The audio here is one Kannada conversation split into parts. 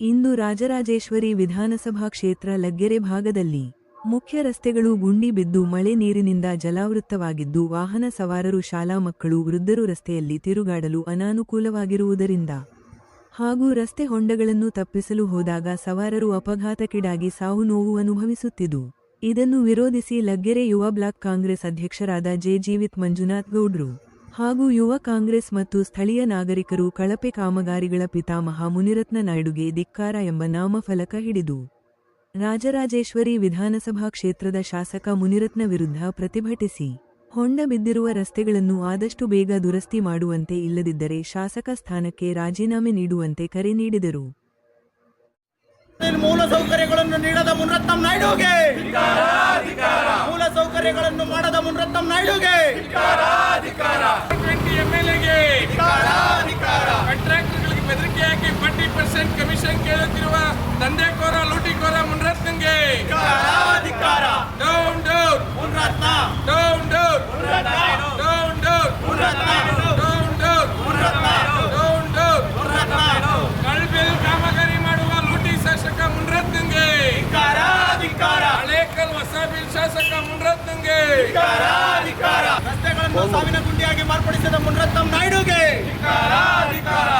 ಇಂದು ರಾಜರಾಜೇಶ್ವರಿ ವಿಧಾನಸಭಾ ಕ್ಷೇತ್ರ ಲಗ್ಗೆರೆ ಭಾಗದಲ್ಲಿ ಮುಖ್ಯ ರಸ್ತೆಗಳು ಗುಂಡಿ ಬಿದ್ದು ಮಳೆ ನೀರಿನಿಂದ ಜಲಾವೃತ್ತವಾಗಿದ್ದು ವಾಹನ ಸವಾರರು, ಶಾಲಾ ಮಕ್ಕಳು, ವೃದ್ಧರು ರಸ್ತೆಯಲ್ಲಿ ತಿರುಗಾಡಲು ಅನಾನುಕೂಲವಾಗಿರುವುದರಿಂದ. ಹಾಗೂ ರಸ್ತೆ ಹೊಂಡಗಳನ್ನು ತಪ್ಪಿಸಲು ಹೋದಾಗ ಸವಾರರು ಅಪಘಾತಕ್ಕೀಡಾಗಿ ಸಾವು ನೋವು ಅನುಭವಿಸುತ್ತಿದ್ದು, ಇದನ್ನು ವಿರೋಧಿಸಿ ಲಗ್ಗೆರೆ ಯುವ ಬ್ಲಾಕ್ ಕಾಂಗ್ರೆಸ್ ಅಧ್ಯಕ್ಷರಾದ ಜೆ. ಜೀವಿತ್ ಮಂಜುನಾಥ್ ಗೌಡ್ರು ಹಾಗೂ ಯುವ ಕಾಂಗ್ರೆಸ್ ಮತ್ತು ಸ್ಥಳೀಯ ನಾಗರಿಕರು ಕಳಪೆ ಕಾಮಗಾರಿಗಳ ಪಿತಾಮಹ ಮುನಿರತ್ನ ನಾಯ್ಡುಗೆ ಧಿಕ್ಕಾರ ಎಂಬ ನಾಮಫಲಕ ಹಿಡಿದು. ರಾಜರಾಜೇಶ್ವರಿ ವಿಧಾನಸಭಾ ಕ್ಷೇತ್ರದ ಶಾಸಕ ಮುನಿರತ್ನ ವಿರುದ್ಧ ಪ್ರತಿಭಟಿಸಿ. ಹೊಂಡ ಬಿದ್ದಿರುವ ರಸ್ತೆಗಳನ್ನು ಆದಷ್ಟು ಬೇಗ ದುರಸ್ತಿ ಮಾಡುವಂತೆ ಇಲ್ಲದಿದ್ದರೆ ಶಾಸಕ ಸ್ಥಾನಕ್ಕೆ ರಾಜೀನಾಮೆ ನೀಡುವಂತೆ ಕರೆ ನೀಡಿದರು. ಮೂಲ ಸೌಕರ್ಯಗಳನ್ನು ನೀಡದ ಮುನ್ರತ್ನಂ ನಾಯ್ಡುಗೆ. ಮೂಲ ಸೌಕರ್ಯಗಳನ್ನು ಮಾಡದ ಮುನ್ರತ್ನಂ ನಾಯ್ಡುಗೆ. ಕಾಂಟ್ರಾಕ್ಟರ್ಗಳಿಗೆ ಬೆದರಿಕೆ ಹಾಕಿ ಫಾರ್ಟಿ ಪರ್ಸೆಂಟ್ ಕಮಿಷನ್ ಕೇಳುತ್ತಿರುವ ದಂಧೆಕೋರ ಲೂಟಿಕೋರ ಸಾವಿನ ಗುಂಡಿಯಾಗಿ ಮಾರ್ಪಡಿಸಿದ ಮುನ್ರತ್ನಂ ನಾಯ್ಡುಗೆ. ಧಿಕ್ಕಾರ ಧಿಕ್ಕಾರ.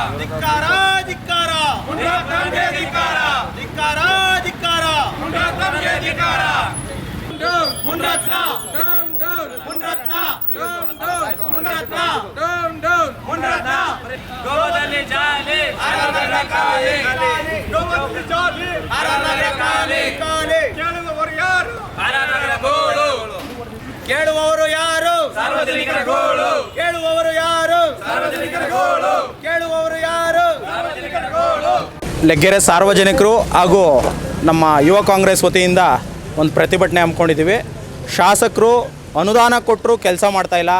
ಧಿಕ್ಕಾರ ಧಿಕ್ಕಾರ. ಕೇಳುವವರು ಯಾರು? ಸಾರ್ವಜನಿಕರ ಗೋಳು. ಕೇಳುವವರು ಯಾರು? ಸಾರ್ವಜನಿಕರ ಗೋಳು. ಕೇಳುವವರು ಯಾರು? ಸಾರ್ವಜನಿಕರ ಗೋಳು. ಲೆಗ್ಗೆರೆ ಸಾರ್ವಜನಿಕರು ಹಾಗೂ ನಮ್ಮ ಯುವ ಕಾಂಗ್ರೆಸ್ ವತಿಯಿಂದ ಒಂದು ಪ್ರತಿಭಟನೆ ಹಮ್ಮಿಕೊಂಡಿದ್ದೀವಿ. ಶಾಸಕರು ಅನುದಾನ ಕೊಟ್ಟರು ಕೆಲಸ ಮಾಡ್ತಾಯಿಲ್ಲ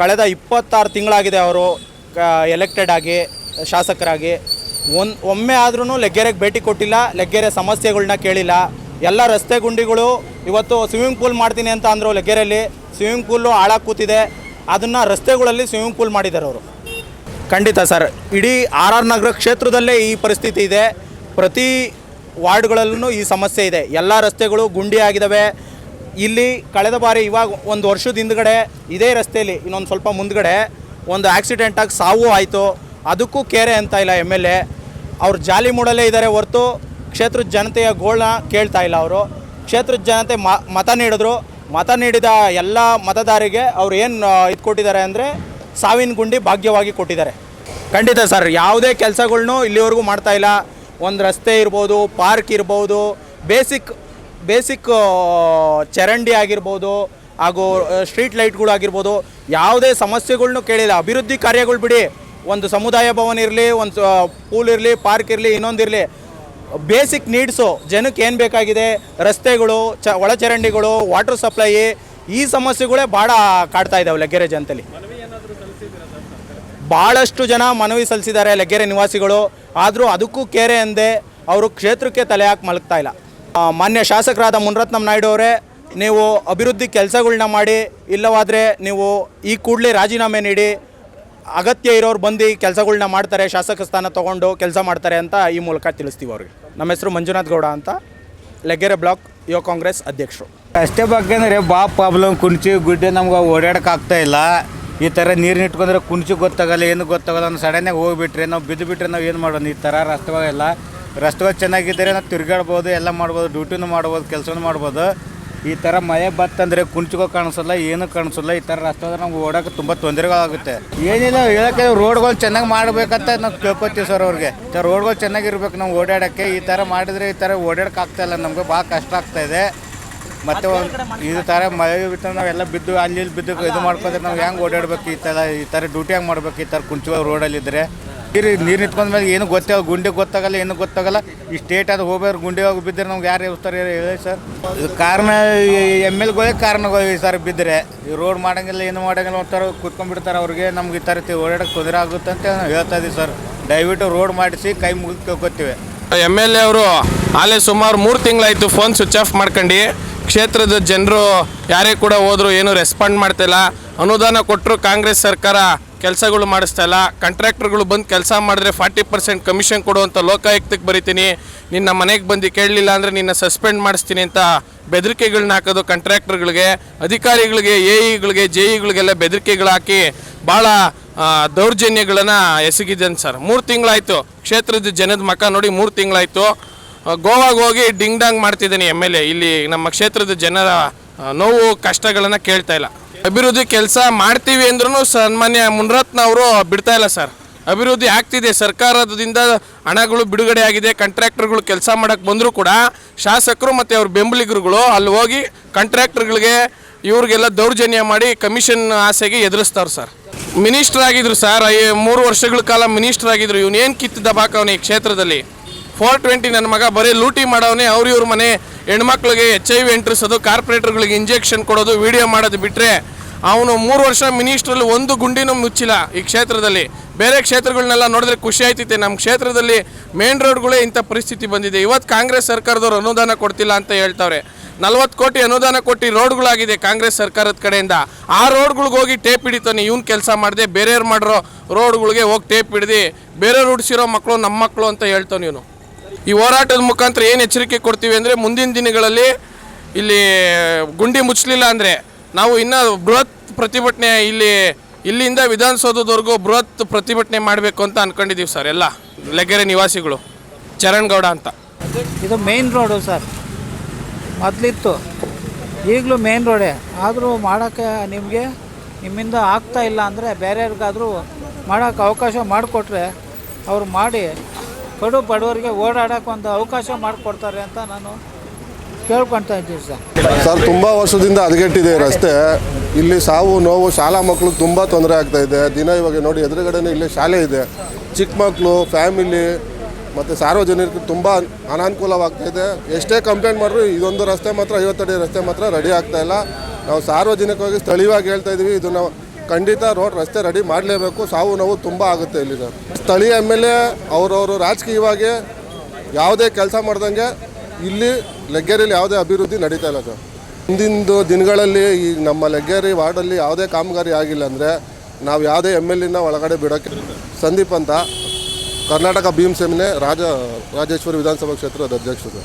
ಕಳೆದ ಇಪ್ಪತ್ತಾರು ತಿಂಗಳಾಗಿದೆ ಅವರು ಎಲೆಕ್ಟೆಡ್ ಆಗಿ ಶಾಸಕರಾಗಿ. ಒಂದು ಒಮ್ಮೆ ಆದ್ರೂ ಲೆಗ್ಗೆರೆಗೆ ಭೇಟಿ ಕೊಟ್ಟಿಲ್ಲ ಲೆಗ್ಗೆರೆ ಸಮಸ್ಯೆಗಳನ್ನ ಕೇಳಿಲ್ಲ. ಎಲ್ಲ ರಸ್ತೆ ಗುಂಡಿಗಳು ಇವತ್ತು ಸ್ವಿಮ್ಮಿಂಗ್ ಪೂಲ್ ಮಾಡ್ತೀನಿ ಅಂತ ಅಂದರು ಲೆಗ್ಗೆರೆಯಲ್ಲಿ ಸ್ವಿಮ್ಮಿಂಗ್ ಪೂಲು ಹಾಳಾಗಿ ಕೂತಿದೆ. ಅದನ್ನು ರಸ್ತೆಗಳಲ್ಲಿ ಸ್ವಿಮ್ಮಿಂಗ್ ಪೂಲ್ ಮಾಡಿದ್ದಾರೆ ಅವರು. ಖಂಡಿತ ಸರ್, ಇಡೀ ಆರ್ ಆರ್ ನಗರ ಕ್ಷೇತ್ರದಲ್ಲೇ ಈ ಪರಿಸ್ಥಿತಿ ಇದೆ. ಪ್ರತಿ ವಾರ್ಡ್ಗಳಲ್ಲೂ ಈ ಸಮಸ್ಯೆ ಇದೆ. ಎಲ್ಲ ರಸ್ತೆಗಳು ಗುಂಡಿ ಆಗಿದ್ದಾವೆ ಇಲ್ಲಿ ಕಳೆದ ಬಾರಿ ಇವಾಗ ಒಂದು ವರ್ಷದ ಹಿಂದ್ಗಡೆ ಇದೇ ರಸ್ತೆಯಲ್ಲಿ ಇನ್ನೊಂದು ಸ್ವಲ್ಪ ಮುಂದ್ಗಡೆ ಒಂದು ಆಕ್ಸಿಡೆಂಟಾಗಿ ಸಾವು ಆಯಿತು. ಅದಕ್ಕೂ ಕೇರೆ ಅಂತ ಇಲ್ಲ ಎಂ ಎಲ್ ಎ ಅವ್ರು ಜಾಲಿ ಮೂಡಲ್ಲೇ ಇದ್ದಾರೆ ಹೊರತು ಕ್ಷೇತ್ರದ ಜನತೆಯ ಗೋಳನ್ನ ಕೇಳ್ತಾ ಇಲ್ಲ ಅವರು. ಕ್ಷೇತ್ರದ ಜನತೆ ಮತ ನೀಡಿದ್ರು. ಮತ ನೀಡಿದ ಎಲ್ಲ ಮತದಾರಿಗೆ ಅವ್ರು ಏನು ಇದು ಕೊಟ್ಟಿದ್ದಾರೆ ಅಂದರೆ ಸಾವಿನ ಗುಂಡಿ ಭಾಗ್ಯವಾಗಿ ಕೊಟ್ಟಿದ್ದಾರೆ. ಖಂಡಿತ ಸರ್, ಯಾವುದೇ ಕೆಲಸಗಳ್ನು ಇಲ್ಲಿವರೆಗೂ ಮಾಡ್ತಾ ಇಲ್ಲ. ಒಂದು ರಸ್ತೆ ಇರ್ಬೋದು, ಪಾರ್ಕ್ ಇರ್ಬೋದು, ಬೇಸಿಕ್ ಬೇಸಿಕ್ ಚರಂಡಿ ಆಗಿರ್ಬೋದು, ಹಾಗೂ ಸ್ಟ್ರೀಟ್ ಲೈಟ್ಗಳು ಆಗಿರ್ಬೋದು, ಯಾವುದೇ ಸಮಸ್ಯೆಗಳ್ನು ಕೇಳಿಲ್ಲ. ಅಭಿವೃದ್ಧಿ ಕಾರ್ಯಗಳು ಬಿಡಿ. ಒಂದು ಸಮುದಾಯ ಭವನ ಇರಲಿ, ಒಂದು ಪೂಲ್ ಇರಲಿ, ಪಾರ್ಕ್ ಇರಲಿ ಇನ್ನೊಂದಿರಲಿ ಬೇಸಿಕ್ ನೀಡ್ಸು ಜನಕ್ಕೆ ಏನು ಬೇಕಾಗಿದೆ? ರಸ್ತೆಗಳು, ಚ, ಒಳಚರಂಡಿಗಳು ವಾಟರ್ ಸಪ್ಲೈ ಈ ಸಮಸ್ಯೆಗಳೇ ಭಾಳ ಕಾಡ್ತಾ ಇದ್ದಾವೆ ಲಗ್ಗೆರೆ ಜನತೆಯಲ್ಲಿ ಭಾಳಷ್ಟು ಜನ ಮನವಿ ಸಲ್ಲಿಸಿದ್ದಾರೆ ಲಗ್ಗೆರೆ ನಿವಾಸಿಗಳು. ಆದರೂ ಅದಕ್ಕೂ ಕೇರೆ ಎಂದೇ ಅವರು ಕ್ಷೇತ್ರಕ್ಕೆ ತಲೆ ಹಾಕಿ ಮಲಗ್ತಾ ಇಲ್ಲ. ಮಾನ್ಯ ಶಾಸಕರಾದ ಮುನ್ರತ್ನಂ ನಾಯ್ಡು ಅವರೇ, ನೀವು ಅಭಿವೃದ್ಧಿ ಕೆಲಸಗಳನ್ನ ಮಾಡಿ, ಇಲ್ಲವಾದರೆ ನೀವು ಈ ಕೂಡಲೇ ರಾಜೀನಾಮೆ ನೀಡಿ, ಅಗತ್ಯ ಇರೋರು ಬಂದು ಕೆಲಸಗಳನ್ನ ಮಾಡ್ತಾರೆ, ಶಾಸಕ ಸ್ಥಾನ ತೊಗೊಂಡು ಕೆಲಸ ಮಾಡ್ತಾರೆ ಅಂತ ಈ ಮೂಲಕ ತಿಳಿಸ್ತೀವಿ ಅವ್ರಿಗೆ. ನಮ್ಮ ಹೆಸರು ಮಂಜುನಾಥ್ ಗೌಡ ಅಂತ. ಲೆಗ್ಗೆರೆ ಬ್ಲಾಕ್ ಯುವ ಕಾಂಗ್ರೆಸ್ ಅಧ್ಯಕ್ಷರು. ಅಷ್ಟೇ ಬಗ್ಗೆ ಅಂದರೆ ಬಾ ಪ್ರಾಬ್ಲಮ್ ಕುಂಚಿ ಗುಡ್ಡೆ ನಮ್ಗೆ ಓಡಾಡೋಕ್ಕಾಗ್ತಾ ಇಲ್ಲ. ಈ ಥರ ನೀರು ಇಟ್ಕೊಂಡ್ರೆ ಕುಂಚಿ ಗೊತ್ತಾಗಲ್ಲ, ಏನು ಗೊತ್ತಾಗಲ್ಲ ಒಂದು ಸಡನ್ನಾಗಿ ಹೋಗ್ಬಿಟ್ರೆ ನಾವು ಬಿದ್ದು ಬಿಟ್ರೆ ನಾವು ಏನು ಮಾಡೋಣ ಈ ಥರ ರಸ್ತೆಗಳೆಲ್ಲ ರಸ್ತೆಗಳು ಚೆನ್ನಾಗಿದ್ದರೆ ನಾವು ತಿರುಗಾಡ್ಬೋದು, ಎಲ್ಲ ಮಾಡ್ಬೋದು ಡ್ಯೂಟಿನೂ ಮಾಡ್ಬೋದು, ಕೆಲಸನೂ ಮಾಡ್ಬೋದು. ಈ ಥರ ಮಳೆ ಬತ್ತಂದರೆ ಕುಂಚಗೋ ಕಾಣಿಸಲ್ಲ ಏನು ಕಾಣಿಸಲ್ಲ ಈ ಥರ ರಸ್ತೆ ನಮ್ಗೆ ಓಡೋಕೆ ತುಂಬ ತೊಂದರೆಗಳಾಗುತ್ತೆ. ಏನಿಲ್ಲ ಹೇಳಕ್ಕೆ ರೋಡ್ಗಳು ಚೆನ್ನಾಗಿ ಮಾಡಬೇಕಂತ ನಾವು ಕೇಳ್ಕೊತೀವಿ ಸರ್ ಅವ್ರಿಗೆ. ಸರ್ ರೋಡ್ಗಳು ಚೆನ್ನಾಗಿರ್ಬೇಕು ನಾವು ಓಡಾಡೋಕ್ಕೆ ಈ ಥರ ಮಾಡಿದರೆ ಈ ಥರ ಓಡಾಡಕ್ಕೆ ಆಗ್ತಾಯಿಲ್ಲ ನಮಗೆ ಭಾಳ ಕಷ್ಟ ಆಗ್ತಾ ಇದೆ. ಮತ್ತು ಇದು ಈ ಥರ ಮಳೆ ಬಿಟ್ಟು ನಾವೆಲ್ಲ ಬಿದ್ದು ಅಲ್ಲಿ ಇಲ್ಲಿ ಬಿದ್ದು ಇದು ಮಾಡ್ಕೊಂಡ್ರೆ ನಾವು ಹೆಂಗೆ ಓಡಾಡ್ಬೇಕು ಈ ಥರ ಈ ಥರ ಡ್ಯೂಟಿ ಹೆಂಗೆ ಮಾಡ್ಬೇಕು ಈ ಥರ ಕುಂಚುವ ರೋಡಲ್ಲಿದ್ದರೆ ನೀರು ನೀರು ನಿಂತ್ಕೊಂಡ ಮೇಲೆ ಏನು ಗೊತ್ತಾಗಲ್ಲ ಗುಂಡಿ ಗೊತ್ತಾಗಲ್ಲ, ಏನು ಗೊತ್ತಾಗಲ್ಲ. ಈ ಸ್ಟೇಟ್ ಅದು ಹೋಗ್ಬೇಕು ಗುಂಡಿ ಹೋಗಿ ಬಿದ್ದರೆ ನಮ್ಗೆ ಯಾರು ಇರ್ತಾರೆ ಹೇಳಿ ಸರ್ ಇದು ಕಾರಣ ಎಂ ಎಲ್ ಕಾರಣಗಳು ಈ ಸರ್ ಬಿದ್ದರೆ. ಈ ರೋಡ್ ಮಾಡೋಂಗಿಲ್ಲ, ಏನು ಮಾಡೋಂಗಿಲ್ಲ ಅಂತಾರೆ ಕೂತ್ಕೊಂಡ್ಬಿಡ್ತಾರೆ ಅವ್ರಿಗೆ. ನಮ್ಗೆ ಈ ಥರ ಓಡಾಡಕ್ಕೆ ತೊಂದರೆ ಆಗುತ್ತೆ ಅಂತ ಹೇಳ್ತಾ ಇದ್ದೀವಿ ಸರ್ ದಯವಿಟ್ಟು ರೋಡ್ ಮಾಡಿಸಿ, ಕೈ ಮುಗಿದು ಎಂ ಎಲ್ ಎ ಅವರು, ಅಲ್ಲೇ ಸುಮಾರು ಮೂರು ತಿಂಗಳಾಯಿತು ಫೋನ್ ಸ್ವಿಚ್ ಆಫ್ ಮಾಡ್ಕೊಂಡು. ಕ್ಷೇತ್ರದ ಜನರು ಯಾರೇ ಕೂಡ ಹೋದರೂ, ಏನು ರೆಸ್ಪಾಂಡ್ ಮಾಡ್ತಿಲ್ಲ. ಅನುದಾನ ಕೊಟ್ಟರು ಕಾಂಗ್ರೆಸ್ ಸರ್ಕಾರ ಕೆಲಸಗಳು ಮಾಡಿಸ್ತಾ ಇಲ್ಲ. ಕಾಂಟ್ರಾಕ್ಟರ್ಗಳು ಬಂದು ಕೆಲಸ ಮಾಡಿದ್ರೆ ಫಾರ್ಟಿ ಪರ್ಸೆಂಟ್ ಕಮಿಷನ್ ಕೊಡುವಂಥ ಲೋಕಾಯುಕ್ತಕ್ಕೆ ಬರಿತೀನಿ. ನಿನ್ನ ಮನೆಗೆ ಬಂದು ಕೇಳಲಿಲ್ಲ ಅಂದರೆ ನಿನ್ನ ಸಸ್ಪೆಂಡ್ ಮಾಡಿಸ್ತೀನಿ ಅಂತ ಬೆದರಿಕೆಗಳನ್ನ ಹಾಕೋದು ಕಾಂಟ್ರಾಕ್ಟರ್ಗಳಿಗೆ ಅಧಿಕಾರಿಗಳಿಗೆ ಎ ಇಗಳಿಗೆ ಜೆ ಇಗಳಿಗೆಲ್ಲ ಬೆದರಿಕೆಗಳು ಹಾಕಿ ಭಾಳ ದೌರ್ಜನ್ಯಗಳನ್ನು ಎಸಗಿದ್ದೇನೆ ಸರ್. ಮೂರು ತಿಂಗಳಾಯಿತು. ಕ್ಷೇತ್ರದ ಜನದ ಮಕ ನೋಡಿ ಮೂರು ತಿಂಗಳಾಯಿತು. ಗೋವಾಗೆ ಹೋಗಿ ಡಿಂಗ್ ಡಾಂಗ್ ಮಾಡ್ತಿದ್ದೀನಿ ಎಂ ಎಲ್ ಎ. ಇಲ್ಲಿ ನಮ್ಮ ಕ್ಷೇತ್ರದ ಜನರ ನೋವು, ಕಷ್ಟಗಳನ್ನು ಕೇಳ್ತಾ ಇಲ್ಲ. ಅಭಿವೃದ್ಧಿ ಕೆಲಸ ಮಾಡ್ತೀವಿ ಅಂದ್ರೂ ಸನ್ಮಾನ್ಯ ಮುನ್ರತ್ನ ಅವರು ಬಿಡ್ತಾ ಇಲ್ಲ ಸರ್. ಅಭಿವೃದ್ಧಿ ಆಗ್ತಿದೆ. ಸರ್ಕಾರದಿಂದ ಹಣಗಳು ಬಿಡುಗಡೆ ಆಗಿದೆ. ಕಾಂಟ್ರಾಕ್ಟರ್ಗಳು ಕೆಲಸ ಮಾಡಕ್ಕೆ ಬಂದರೂ ಕೂಡ ಶಾಸಕರು ಮತ್ತು ಅವ್ರ ಬೆಂಬಲಿಗರುಗಳು ಅಲ್ಲಿ ಹೋಗಿ ಕಾಂಟ್ರಾಕ್ಟರ್ಗಳಿಗೆ ಇವ್ರಿಗೆಲ್ಲ ದೌರ್ಜನ್ಯ ಮಾಡಿ ಕಮಿಷನ್ ಆಸೆಗೆ ಎದುರಿಸ್ತಾರೆ ಸರ್. ಮಿನಿಸ್ಟರ್ ಆಗಿದ್ರು ಸರ್ ಮೂರು ವರ್ಷಗಳ ಕಾಲ ಮಿನಿಸ್ಟರ್ ಆಗಿದ್ರು. ಇವನೇನು ಕಿತ್ತಿದ್ದ ಕಿತ್ತು ದಬಾಕವನೆ ಈ ಕ್ಷೇತ್ರದಲ್ಲಿ? ಫೋರ್ ಟ್ವೆಂಟಿ ನನ್ನ ಮಗ ಬರೀ ಲೂಟಿ ಮಾಡವನೇ, ಅವ್ರ ಇವ್ರ ಮನೆ ಹೆಣ್ಮಕ್ಳಿಗೆ ಎಚ್ ಐ ವಿ ಎಂಟ್ರಿಸೋದು ಕಾರ್ಪೊರೇಟರ್ಗಳಿಗೆ ಇಂಜೆಕ್ಷನ್ ಕೊಡೋದು ವಿಡಿಯೋ ಮಾಡೋದು ಬಿಟ್ಟರೆ ಅವನು ಮೂರು ವರ್ಷ ಮಿನಿಸ್ಟ್ರಲ್ಲಿ ಒಂದು ಗುಂಡಿನೂ ಮುಚ್ಚಿಲ್ಲ ಈ ಕ್ಷೇತ್ರದಲ್ಲಿ. ಬೇರೆ ಕ್ಷೇತ್ರಗಳನ್ನೆಲ್ಲ ನೋಡಿದ್ರೆ ಖುಷಿ ಆಯ್ತಿತ್ತೆ ನಮ್ಮ ಕ್ಷೇತ್ರದಲ್ಲಿ ಮೇನ್ ರೋಡ್ಗಳೇ ಇಂಥ ಪರಿಸ್ಥಿತಿ ಬಂದಿದೆ. ಇವತ್ತು ಕಾಂಗ್ರೆಸ್ ಸರ್ಕಾರದವ್ರು ಅನುದಾನ ಕೊಡ್ತಿಲ್ಲ ಅಂತ ಹೇಳ್ತಾವ್ರೆ. ನಲ್ವತ್ತು ಕೋಟಿ ಅನುದಾನ ಕೊಟ್ಟು ರೋಡ್ಗಳಾಗಿದೆ ಕಾಂಗ್ರೆಸ್ ಸರ್ಕಾರದ ಕಡೆಯಿಂದ. ಆ ರೋಡ್ಗಳಿಗೆ ಹೋಗಿ ಟೇಪ್ ಹಿಡಿತಾನೆ ಇವ್ನು ಕೆಲಸ ಮಾಡದೆ, ಬೇರೆಯವ್ರು ಮಾಡಿರೋ ರೋಡ್ಗಳಿಗೆ ಹೋಗಿ ಟೇಪ್ ಹಿಡ್ದು, ಬೇರೆಯವ್ರು ಹುಡ್ಸಿರೋ ಮಕ್ಕಳು ನಮ್ಮ ಮಕ್ಕಳು ಅಂತ ಹೇಳ್ತಾನೆ ಇವನು. ಈ ಹೋರಾಟದ ಮುಖಾಂತರ ಏನು ಎಚ್ಚರಿಕೆ ಕೊಡ್ತೀವಿ ಅಂದರೆ ಮುಂದಿನ ದಿನಗಳಲ್ಲಿ ಇಲ್ಲಿ ಗುಂಡಿ ಮುಚ್ಚಲಿಲ್ಲ ಅಂದರೆ ನಾವು ಇನ್ನೂ ಬೃಹತ್ ಪ್ರತಿಭಟನೆ ಇಲ್ಲಿ ಇಲ್ಲಿಂದ ವಿಧಾನಸೌಧದವರೆಗೂ ಬೃಹತ್ ಪ್ರತಿಭಟನೆ ಮಾಡಬೇಕು ಅಂತ ಅನ್ಕೊಂಡಿದ್ದೀವಿ ಸರ್, ಎಲ್ಲ ಲೆಗೆರೆ ನಿವಾಸಿಗಳು. ಚರಣ್ ಗೌಡ ಅಂತ. ಇದು ಮೇನ್ ರೋಡು ಸರ್. ಮೊದಲಿತ್ತು. ಈಗಲೂ ಮೇನ್ ರೋಡೇ ಆದರೂ ಮಾಡೋಕ್ಕೆ ನಿಮಗೆ ನಿಮ್ಮಿಂದ ಆಗ್ತಾ ಇಲ್ಲ ಅಂದರೆ ಬೇರೆಯವ್ರಿಗಾದರೂ ಮಾಡೋಕ್ಕೆ ಅವಕಾಶ ಮಾಡಿಕೊಟ್ರೆ ಅವ್ರು ಮಾಡಿ ಕಡು ಬಡವರಿಗೆ ಓಡಾಡೋಕೆ ಒಂದು ಅವಕಾಶ ಮಾಡಿಕೊಡ್ತಾರೆ ಅಂತ ನಾನು ಕೇಳ್ಕೊಳ್ತಾ ಇದ್ದೀನಿ ಸರ್. ಸರ್, ತುಂಬ ವರ್ಷದಿಂದ ಹದಗೆಟ್ಟಿದೆ ರಸ್ತೆ. ಇಲ್ಲಿ ಸಾವು, ನೋವು, ಶಾಲಾ ಮಕ್ಕಳು ತುಂಬ ತೊಂದರೆ ಆಗ್ತಾ ಇದೆ. ದಿನ ಇವಾಗ ನೋಡಿ ಎದುರುಗಡೆನೇ ಇಲ್ಲಿ ಶಾಲೆ ಇದೆ. ಚಿಕ್ಕ ಮಕ್ಕಳು ಫ್ಯಾಮಿಲಿ, ಮತ್ತು ಸಾರ್ವಜನಿಕರಿಗೆ ತುಂಬ ಅನಾನುಕೂಲವಾಗ್ತಾ ಇದೆ. ಎಷ್ಟೇ ಕಂಪ್ಲೇಂಟ್ ಮಾಡಿದ್ರು ಇದೊಂದು ರಸ್ತೆ ಮಾತ್ರ ಐವತ್ತಡಿ ರಸ್ತೆ ಮಾತ್ರ ರೆಡಿ ಆಗ್ತಾ ಇಲ್ಲ. ನಾವು ಸಾರ್ವಜನಿಕವಾಗಿ ಸ್ಥಳೀಯವಾಗಿ ಹೇಳ್ತಾ ಇದ್ದೀವಿ ಇದನ್ನು ಖಂಡಿತ ರೋಡ್ ರಸ್ತೆ ರೆಡಿ ಮಾಡಲೇಬೇಕು. ಸಾವು ನೋವು ತುಂಬ ಆಗುತ್ತೆ ಇಲ್ಲಿ ಸ್ಥಳೀಯ ಎಂ ಎಲ್ ಎ ಅವರವರು ರಾಜಕೀಯವಾಗಿ ಯಾವುದೇ ಕೆಲಸ ಮಾಡ್ದಂಗೆ ಇಲ್ಲಿ ಲೆಗ್ಗೇರಿಯಲ್ಲಿ ಯಾವುದೇ ಅಭಿವೃದ್ಧಿ ನಡೀತಾ ಇಲ್ಲ ಸರ್. ದಿನಗಳಲ್ಲಿ ಈ ನಮ್ಮ ಲೆಗ್ಗೇರಿ ವಾರ್ಡಲ್ಲಿ ಯಾವುದೇ ಕಾಮಗಾರಿ ಆಗಿಲ್ಲ ಅಂದರೆ ನಾವು ಯಾವುದೇ ಎಂ ಎಲ್ ಎನ ಒಳಗಡೆ ಬಿಡೋಕ್ಕೆ ಸಂದೀಪ್ ಅಂತ ಕರ್ನಾಟಕ ಭೀಮ್ ರಾಜ ರಾಜೇಶ್ವರಿ ವಿಧಾನಸಭಾ ಕ್ಷೇತ್ರದ ಅಧ್ಯಕ್ಷರು.